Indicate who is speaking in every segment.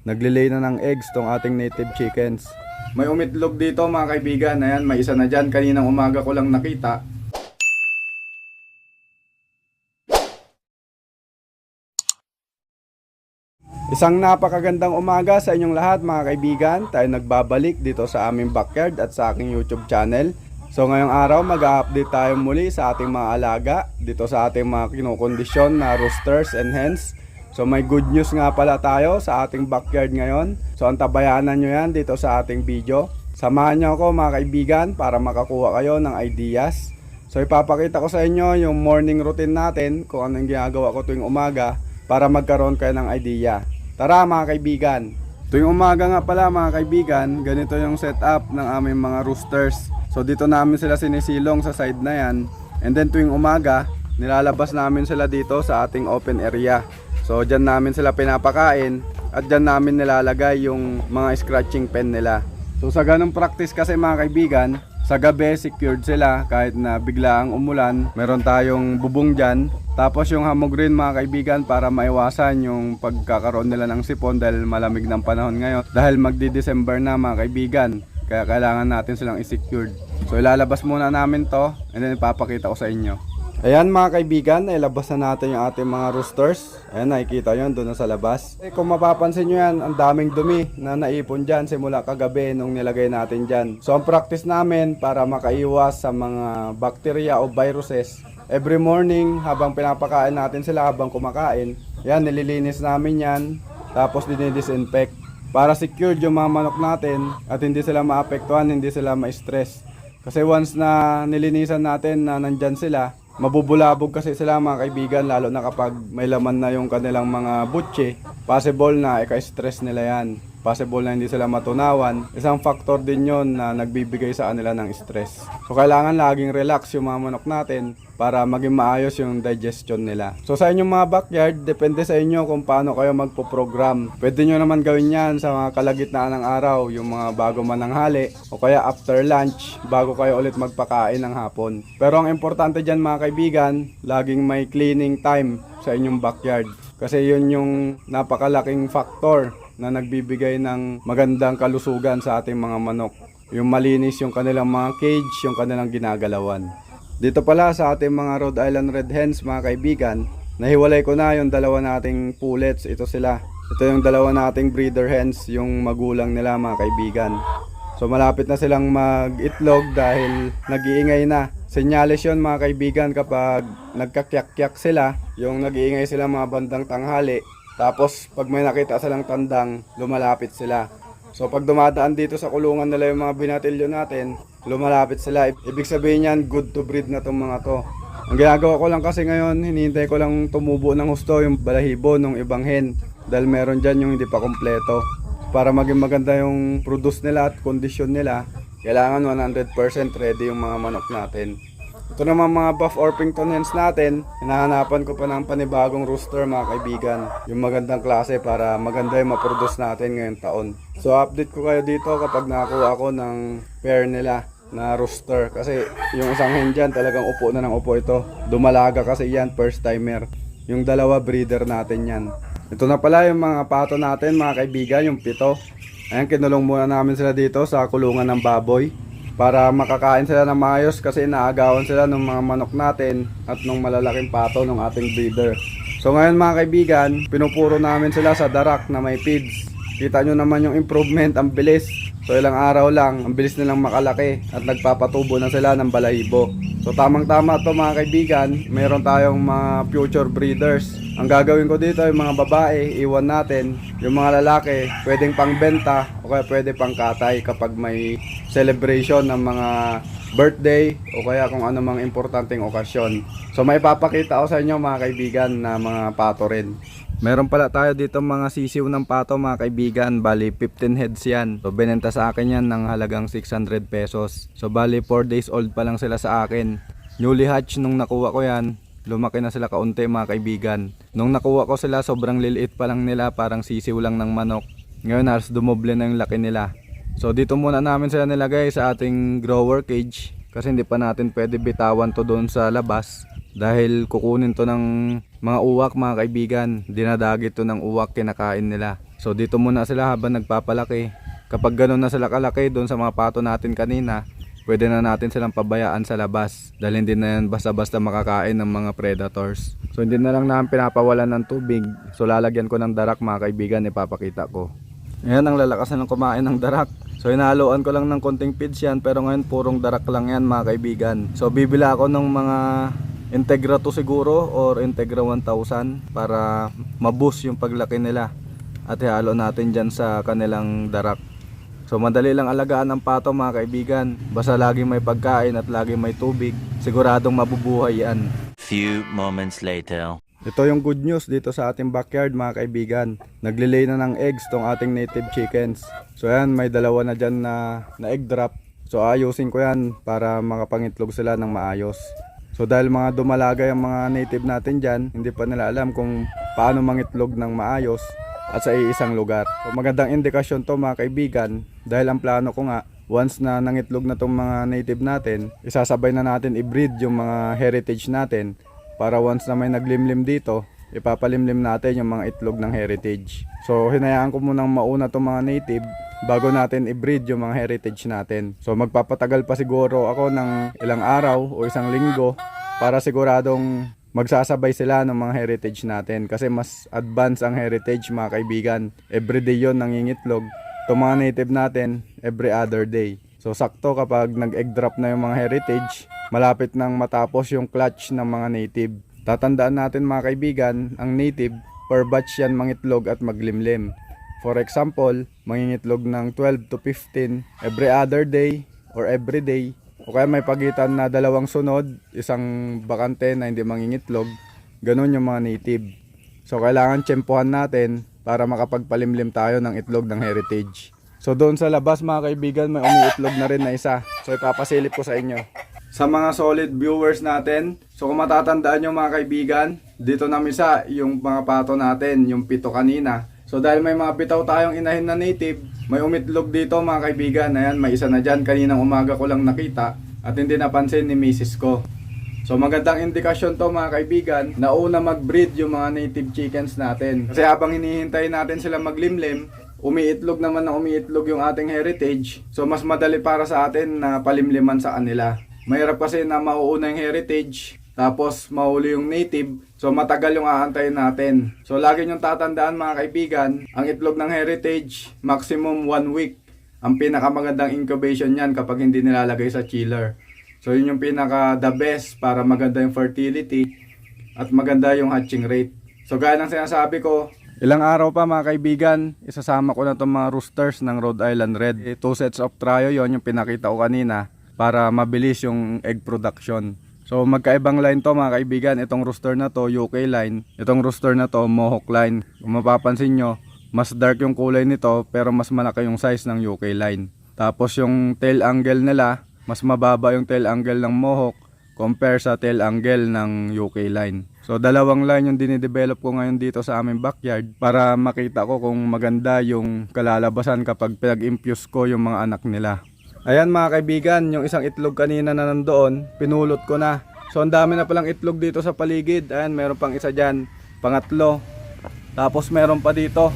Speaker 1: Naglilay na ng eggs tong ating native chickens. May umitlog dito mga kaibigan. Ayan, may isa na dyan. Kaninang umaga ko lang nakita. Isang napakagandang umaga sa inyong lahat mga kaibigan. Tayo nagbabalik dito sa aming backyard at sa aking YouTube channel. So ngayong araw mag-update tayo muli sa ating mga alaga dito sa ating mga kinokondisyon na roosters and hens. So may good news nga pala tayo sa ating backyard ngayon. So antabayanan nyo yan dito sa ating video. Samahan nyo ako mga kaibigan para makakuha kayo ng ideas. So ipapakita ko sa inyo yung morning routine natin kung anong ginagawa ko tuwing umaga para magkaroon kayo ng idea. Tara mga kaibigan! Tuwing umaga nga pala mga kaibigan, ganito yung setup ng aming mga roosters. So dito namin sila sinisilong sa side na yan. And then tuwing umaga, nilalabas namin sila dito sa ating open area. So dyan namin sila pinapakain at dyan namin nilalagay yung mga scratching pen nila. So sa ganong practice kasi mga kaibigan, sa gabi secured sila kahit na bigla ang umulan. Meron tayong bubong dyan. Tapos yung hamog rin mga kaibigan para maiwasan yung pagkakaroon nila ng sipon dahil malamig ng panahon ngayon. Dahil magdi-December na mga kaibigan. Kaya kailangan natin silang i-secured. So ilalabas muna namin to and then ipapakita ko sa inyo. Ayan mga kaibigan, nailabas na natin yung ating mga roosters. Ayan, nakikita nyo doon sa labas. Eh, kung mapapansin nyo yan, ang daming dumi na naipon dyan simula kagabi nung nilagay natin dyan. So ang practice namin para makaiwas sa mga bacteria o viruses, every morning habang pinapakain natin sila habang kumakain, yan, nililinis namin yan, tapos dinidisinfect. Para secured yung mga manok natin at hindi sila maapektuhan, hindi sila ma-stress. Kasi once na nilinisan natin na nandyan sila, mabubulabog kasi sila mga kaibigan lalo na kapag may laman na yung kanilang mga butche. Possible na ika-stress nila yan possible na hindi sila matunawan isang factor din yon na nagbibigay sa kanila ng stress. So kailangan laging relax yung mga manok natin para maging maayos yung digestion nila. So sa inyong mga backyard depende sa inyo kung paano kayo magpo-program. Pwede nyo naman gawin yan sa mga kalagitnaan ng araw yung mga bago mananghali o kaya after lunch bago kayo ulit magpakain ng hapon. Pero ang importante dyan mga kaibigan laging may cleaning time sa inyong backyard. Kasi yun yung napakalaking factor na nagbibigay ng magandang kalusugan sa ating mga manok. Yung malinis yung kanilang mga cage, yung kanilang ginagalawan. Dito pala sa ating mga Rhode Island Red Hens mga kaibigan, nahiwalay ko na yung dalawa nating pullets. Ito sila. Ito yung dalawa nating breeder hens, yung magulang nila mga kaibigan. So malapit na silang mag-itlog dahil nag-iingay na. Senyales yun mga kaibigan kapag nagkakyak-kyak sila, yung nag-iingay sila mga bandang tanghali, tapos pag may nakita silang tandang, lumalapit sila. So pag dumadaan dito sa kulungan nila yung mga binatilyo natin, lumalapit sila. Ibig sabihin yan, good to breed na tong mga to. Ang ginagawa ko lang kasi ngayon, hinihintay ko lang tumubo ng husto yung balahibo ng ibang hen. Dahil meron dyan yung hindi pa kompleto. Para maging maganda yung produce nila at kondisyon nila, kailangan 100% ready yung mga manok natin. Ito naman mga buff Orpington hens natin, hinahanapan ko pa ng panibagong rooster mga kaibigan. Yung magandang klase para maganda yung maproduce natin ngayong taon. So update ko kayo dito kapag nakakuha ako ng pair nila na rooster. Kasi yung isang hen dyan talagang upo na ng upo ito. Dumalaga kasi yan, first timer. Yung dalawa breeder natin yan. Ito na pala yung mga pato natin mga kaibigan, yung pito. Ayan, kinulong muna namin sila dito sa kulungan ng baboy para makakain sila ng maayos kasi naagawan sila ng mga manok natin at ng malalaking pato ng ating breeder. So ngayon mga kaibigan, pinupuro namin sila sa darak na may feeds. Kita nyo naman yung improvement, ang bilis. So ilang araw lang, ang bilis nilang makalaki at nagpapatubo na sila ng balahibo. So tamang tama to mga kaibigan, mayroon tayong mga future breeders. Ang gagawin ko dito yung mga babae, iwan natin. Yung mga lalaki, pwedeng pangbenta o kaya pwede pang katay kapag may celebration ng mga birthday o kaya kung ano mang importanteng okasyon. So may papakita ko sa inyo mga kaibigan na mga pato rin. Meron pala tayo dito mga sisiw ng pato mga kaibigan, bali 15 heads yan. So binenta sa akin yan ng halagang 600 pesos. So bali 4 days old pa lang sila sa akin. Newly hatch nung nakuha ko yan, lumaki na sila kaunti mga kaibigan. Nung nakuha ko sila sobrang liliit pa lang nila, parang sisiw lang ng manok. Ngayon halos dumoble na yung laki nila. So dito muna namin sila nilagay sa ating grower cage kasi hindi pa natin pwede bitawan to doon sa labas dahil kukunin to ng mga uwak mga kaibigan dinadagit to ng uwak kinakain nila So dito muna sila habang nagpapalaki. Kapag ganun na sila kalaki doon sa mga pato natin kanina, pwede na natin silang pabayaan sa labas dahil hindi na yan basta-basta makakain ng mga predators. So hindi na lang namin pinapawalan ng tubig. So lalagyan ko ng darak mga kaibigan, ipapakita ko. Ayan ang lalakas na ng kumain ng darak. So inaluan ko lang ng konting feeds yan pero ngayon purong darak lang yan mga kaibigan. So bibila ako ng mga Integra 2 siguro or Integra 1000 para maboost yung paglaki nila. At ihalo natin dyan sa kanilang darak. So madali lang alagaan ang pato mga kaibigan. Basta laging may pagkain at laging may tubig. Siguradong mabubuhay yan.
Speaker 2: Few moments later.
Speaker 1: Ito yung good news dito sa ating backyard mga kaibigan. Naglilay na ng eggs tong ating native chickens. So yan, may dalawa na dyan na, na egg drop. So ayusin ko yan para makapangitlog sila ng maayos. So dahil mga dumalaga yung mga native natin dyan, hindi pa nila alam kung paano mangitlog ng maayos at sa iisang lugar. So magandang indikasyon to mga kaibigan dahil ang plano ko nga once na nangitlog na tong mga native natin, isasabay na natin i-breed yung mga heritage natin para once na may naglimlim dito, ipapalimlim natin yung mga itlog ng heritage. So hinayaan ko munang mauna tong mga native bago natin i-breed yung mga heritage natin. So magpapatagal pa siguro ako ng ilang araw o isang linggo para siguradong magsasabay sila ng mga heritage natin kasi mas advanced ang heritage mga kaibigan. Everyday yon nangingitlog. Itong mga native natin every other day. So sakto kapag nag-egg drop na yung mga heritage, malapit nang matapos yung clutch ng mga native. Tatandaan natin mga kaibigan, ang native per batch yan mangitlog at maglimlim. For example, mangingitlog ng 12 to 15 every other day or every day. O kaya may pagitan na dalawang sunod, isang bakante na hindi mangingitlog. Ganun yung mga native. So kailangan tsempohan natin para makapagpalimlim tayo ng itlog ng heritage. So doon sa labas mga kaibigan, may umiitlog na rin na isa. So ipapasilip ko sa inyo. Sa mga solid viewers natin, so kung matatandaan nyo mga kaibigan, dito na misa yung mga pato natin, yung pito kanina. So dahil may mga bitaw tayong inahin na native, may umitlog dito mga kaibigan. Ayan, may isa na dyan. Kaninang umaga ko lang nakita at hindi napansin ni misis ko. So magandang indikasyon to mga kaibigan na una mag-breed yung mga native chickens natin. Kasi habang hinihintay natin sila maglimlim, umiitlog naman na umiitlog yung ating heritage. So mas madali para sa atin na palimliman sa kanila. Mahirap kasi na mauuna yung heritage, tapos mahuli yung native, so matagal yung aantayin natin. So lagi nyong tatandaan mga kaibigan, ang itlog ng heritage, maximum 1 week. Ang pinakamagandang incubation yan kapag hindi nilalagay sa chiller. So yun yung pinaka the best para maganda yung fertility at maganda yung hatching rate. So gaya ng sinasabi ko, ilang araw pa mga kaibigan, isasama ko na itong mga roosters ng Rhode Island Red. Eh, Two sets of trio yon yung pinakita ko kanina para mabilis yung egg production. So magkaibang line to mga kaibigan, itong rooster na to UK line, itong rooster na to Mohawk line. Kung mapapansin nyo, mas dark yung kulay nito pero mas malaki yung size ng UK line. Tapos yung tail angle nila, mas mababa yung tail angle ng Mohawk compare sa tail angle ng UK line. So dalawang line yung dinidevelop ko ngayon dito sa aming backyard para makita ko kung maganda yung kalalabasan kapag pinag-infuse ko yung mga anak nila. Ayan mga kaibigan, yung isang itlog kanina na nandoon, pinulot ko na. So ang dami na palang itlog dito sa paligid. Ayan, meron pang isa dyan, pangatlo. Tapos meron pa dito.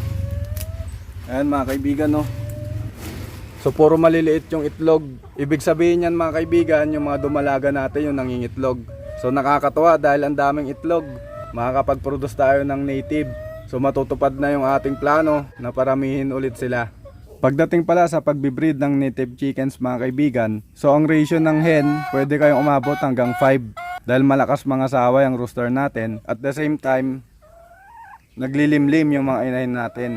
Speaker 1: Ayan mga kaibigan no. So puro maliliit yung itlog. Ibig sabihin yan mga kaibigan, yung mga dumalaga natin yung nangingitlog. So nakakatuwa dahil ang daming itlog. Makakapag-produce tayo ng native. So matutupad na yung ating plano na paramihin ulit sila. Pagdating pala sa pagbibreed ng native chickens mga kaibigan, so ang ratio ng hen, pwede kayong umabot hanggang 5 dahil malakas mga sawa yung rooster natin. At the same time, naglilimlim yung mga inahin natin.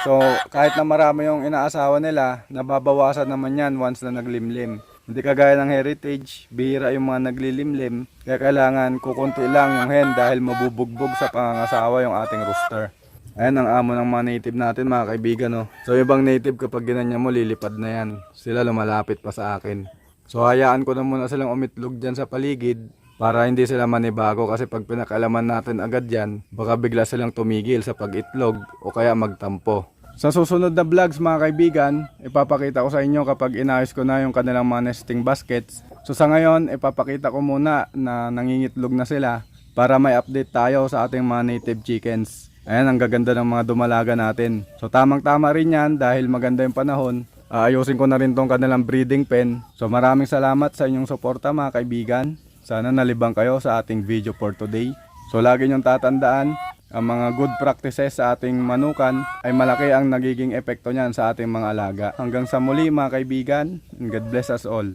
Speaker 1: So kahit na marami yung inaasawa nila, nababawasan naman yan once na naglimlim. Hindi kagaya ng heritage, bihira yung mga naglilimlim, kaya kailangan kukunti lang yung hen dahil mabubugbog sa pangangasawa yung ating rooster. Ayan ang amo ng mga native natin mga kaibigan no. So ibang native kapag ginanyan mo lilipad na yan. Sila lumalapit pa sa akin. So hayaan ko na muna silang umitlog dyan sa paligid para hindi sila manibago kasi pag pinakalaman natin agad yan, baka bigla silang tumigil sa pag-itlog o kaya magtampo. Sa susunod na vlogs mga kaibigan, ipapakita ko sa inyo kapag inayos ko na yung kanilang mga nesting baskets. So sa ngayon, ipapakita ko muna na nangingitlog na sila para may update tayo sa ating mga native chickens. Ayan, ang gaganda ng mga dumalaga natin. So tamang tama rin yan dahil maganda yung panahon. Aayusin ko na rin tong kanilang breeding pen. So maraming salamat sa inyong suporta mga kaibigan. Sana nalibang kayo sa ating video for today. So lagi niyong tatandaan, ang mga good practices sa ating manukan ay malaki ang nagiging epekto niyan sa ating mga alaga. Hanggang sa muli mga kaibigan, and God bless us all.